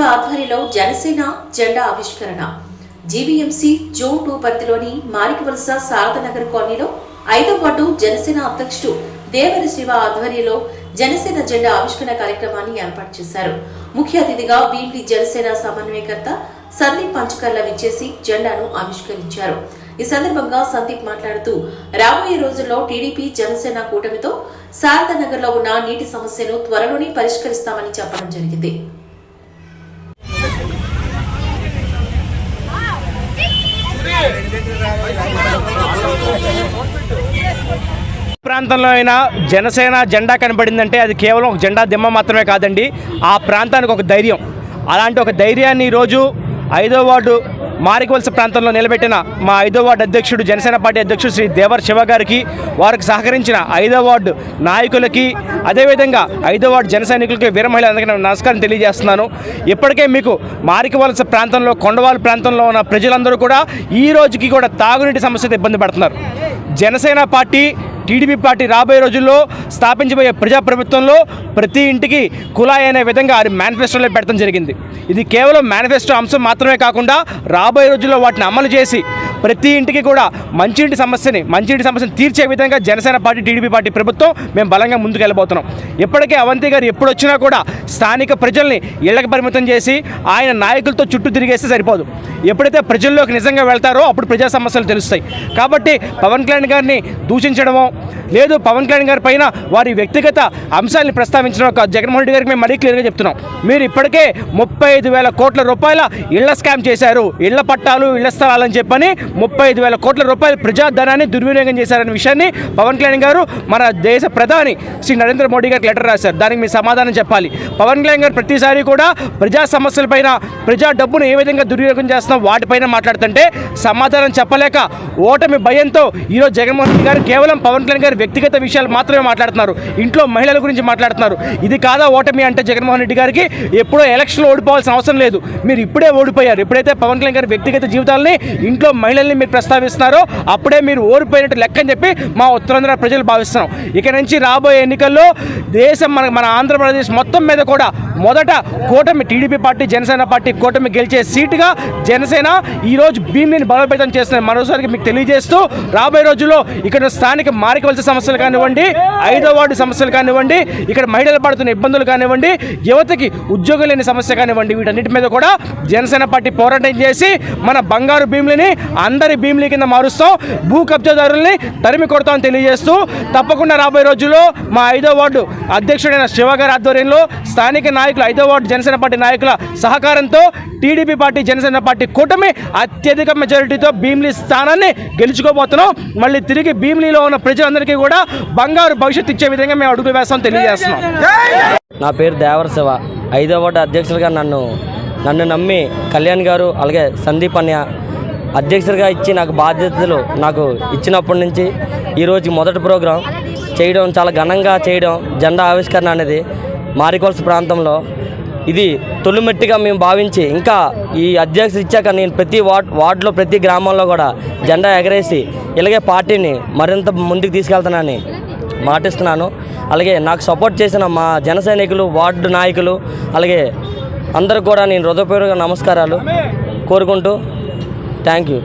కాలనీలో జనసేన జెండా ఆవిష్కరణ. జీవీఎంసీ జోన్ టూ పరిధిలోని మారికవలస శారదనగర్ కాలనీలో ఐదో వార్డు జనసేన అధ్యక్షుడు దేవర శివ ఆధ్వర్యంలో జనసేన జెండా ఆవిష్కరణ కార్యక్రమాన్ని ఏర్పాటు చేశారు. ముఖ్య అతిథిగా బీపీ జనసేన సమన్వయకర్త సందీప్ పంచకర్ల విచ్చేసి జెండాను ఆవిష్కరించారు. ఈ సందర్భంగా సందీప్ మాట్లాడుతూ రాబోయే రోజుల్లో టీడీపీ జనసేన కూటమితో శారదానగర్లో ఉన్న నీటి సమస్యను త్వరలోనే పరిష్కరిస్తామని చెప్పడం జరిగింది. ప్రాంతంలో అయినా జనసేన జెండా కనబడిందంటే అది కేవలం ఒక జెండా దిమ్మ మాత్రమే కాదండి. ఆ ప్రాంతానికి ఒక ధైర్యం. అలాంటి ఒక ధైర్యాన్ని ఈరోజు ఐదో వార్డు మారికవలస ప్రాంతంలో నిలబెట్టిన మా ఐదో వార్డు అధ్యక్షుడు జనసేన పార్టీ అధ్యక్షుడు శ్రీ దేవర్ శివ గారికి వారికి సహకరించిన ఐదో వార్డు నాయకులకి అదేవిధంగా ఐదో వార్డు జన సైనికులకి వీర మహిళలందరికీ నమస్కారం తెలియజేస్తున్నాను. ఇప్పటికే మీకు మారికవలస ప్రాంతంలో కొండవాల ప్రాంతంలో ఉన్న ప్రజలందరూ కూడా ఈ రోజుకి కూడా తాగునీటి సమస్యతో ఇబ్బంది పడుతున్నారు. జనసేన పార్టీ టీడీపీ పార్టీ రాబోయే రోజుల్లో స్థాపించబోయే ప్రజాప్రభుత్వంలో ప్రతి ఇంటికి కులాయి అనే విధంగా అది మేనిఫెస్టోలో పెట్టడం జరిగింది. ఇది కేవలం మేనిఫెస్టో అంశం మాత్రమే కాకుండా రాబోయే రోజుల్లో వాటిని అమలు చేసి ప్రతి ఇంటికి కూడా మంచినీటి సమస్యని మంచినీటి సమస్యను తీర్చే విధంగా జనసేన పార్టీ టీడీపీ పార్టీ ప్రభుత్వం మేము బలంగా ముందుకు వెళ్ళబోతున్నాం ఇప్పటికే అవంతి గారు ఎప్పుడు వచ్చినా కూడా స్థానిక ప్రజల్ని ఇళ్ళకు పరిమితం చేసి ఆయన నాయకులతో చుట్టూ తిరిగేస్తే సరిపోదు. ఎప్పుడైతే ప్రజల్లోకి నిజంగా వెళ్తారో అప్పుడు ప్రజా సమస్యలు తెలుస్తాయి. కాబట్టి పవన్ కళ్యాణ్ గారిని దూషించడమో లేదు పవన్ కళ్యాణ్ గారి పైన వారి వ్యక్తిగత అంశాలను ప్రస్తావించడం ఒక జగన్మోహన్ రెడ్డి గారికి మేము మరీ క్లియర్గా చెప్తున్నాం. మీరు ఇప్పటికే ముప్పై ఐదు వేల కోట్ల రూపాయల ఇళ్ళ స్కామ్ చేశారు. ఇళ్ళ పట్టాలు ఇళ్ళ స్థలాలని చెప్పని ముప్పై ఐదు వేల కోట్ల రూపాయల ప్రజాధనాన్ని దుర్వినియోగం చేశారనే విషయాన్ని పవన్ కళ్యాణ్ గారు మన దేశ ప్రధాని శ్రీ నరేంద్ర మోడీ గారికి లెటర్ రాశారు. దానికి మీ సమాధానం చెప్పాలి. పవన్ కళ్యాణ్ గారు ప్రతిసారి కూడా ప్రజా సమస్యలపైన ప్రజా డబ్బును ఏ విధంగా దుర్వినియోగం చేస్తున్నాం వాటిపైన మాట్లాడుతుంటే సమాధానం చెప్పలేక ఓటమి భయంతో ఈరోజు జగన్మోహన్ రెడ్డి గారు కేవలం పవన్ కళ్యాణ్ గారి వ్యక్తిగత విషయాలు మాత్రమే మాట్లాడుతున్నారు. ఇంట్లో మహిళల గురించి మాట్లాడుతున్నారు. ఇది కాదా ఓటమి అంటే జగన్మోహన్ రెడ్డి గారికి ఎప్పుడో ఎలక్షన్లో ఓడిపోవాల్సిన అవసరం లేదు. మీరు ఇప్పుడే ఓడిపోయారు. ఎప్పుడైతే పవన్ కళ్యాణ్ గారి వ్యక్తిగత జీవితాలని ఇంట్లో మహిళల్ని మీరు ప్రస్తావిస్తున్నారో అప్పుడే మీరు ఓడిపోయినట్టు లెక్క అని చెప్పి మా ఉత్తరాంధ్ర ప్రజలు భావిస్తున్నాం. ఇక నుంచి రాబోయే ఎన్నికల్లో దేశం మన మన ఆంధ్రప్రదేశ్ మొత్తం మీద కూడా మొదట కూటమి టీడీపీ పార్టీ జనసేన పార్టీ కూటమి గెలిచే సీటుగా జనసేన ఈరోజు భీమిని బలోపేతం చేస్తున్న మరోసారికి మీకు తెలియజేస్తూ రాబోయే రోజుల్లో ఇక్కడ స్థానిక మారికవలస సమస్యలు కానివ్వండి ఐదో వార్డు సమస్యలు కానివ్వండి ఇక్కడ మహిళలు పడుతున్న ఇబ్బందులు కానివ్వండి యువతకి ఉద్యోగం లేని సమస్య కానివ్వండి వీటన్నిటి మీద కూడా జనసేన పార్టీ పోరాటం చేసి మన బంగారు భీములని అందరి భీముల కింద మారుస్తాం భూ కబ్జాదారుల్ని తరిమి కొడతామని తెలియజేస్తూ తప్పకుండా రాబోయే రోజుల్లో మా ఐదో వార్డు అధ్యక్షుడైన శివ గారి ఆధ్వర్యంలో స్థానిక నాయకులు ఐదో వార్డు జనసేన పార్టీ నాయకుల సహకారంతో టీడీపీ పార్టీ జనసేన పార్టీ కూటమి అత్యధిక మెజారిటీతో భీమిలి స్థానాన్ని గెలుచుకోబోతున్నాం. మళ్ళీ తిరిగి భీమిలిలో ఉన్న ప్రజలందరికీ కూడా బంగారు భవిష్యత్తు ఇచ్చే విధంగా మేము అడుగు వేస్తాం తెలియజేస్తున్నాం. నా పేరు దేవర శివ. ఐదో వార్డు అధ్యక్షులుగా నన్ను నన్ను నమ్మి కళ్యాణ్ గారు అలాగే సందీప్ అన్య అధ్యక్షుడిగా ఇచ్చి నాకు బాధ్యతలు నాకు ఇచ్చినప్పటి నుంచి ఈరోజు మొదటి ప్రోగ్రాం చేయడం చాలా ఘనంగా చేయడం జెండా ఆవిష్కరణ అనేది మారికోల్స్ ప్రాంతంలో. ఇది తొలిమెట్టిగా మేము భావించి ఇంకా ఈ అధ్యక్షుడు ఇచ్చాక నేను ప్రతి వార్డ్ వార్డులో ప్రతి గ్రామంలో కూడా జెండా ఎగరేసి ఇలాగే పార్టీని మరింత ముందుకు తీసుకెళ్తానని మాటిస్తున్నాను. అలాగే నాకు సపోర్ట్ చేసిన మా జన సైనికులు వార్డు నాయకులు అలాగే అందరికి కూడా నేను హృదయపూర్వక నమస్కారాలు కోరుకుంటూ தேங்க்யூ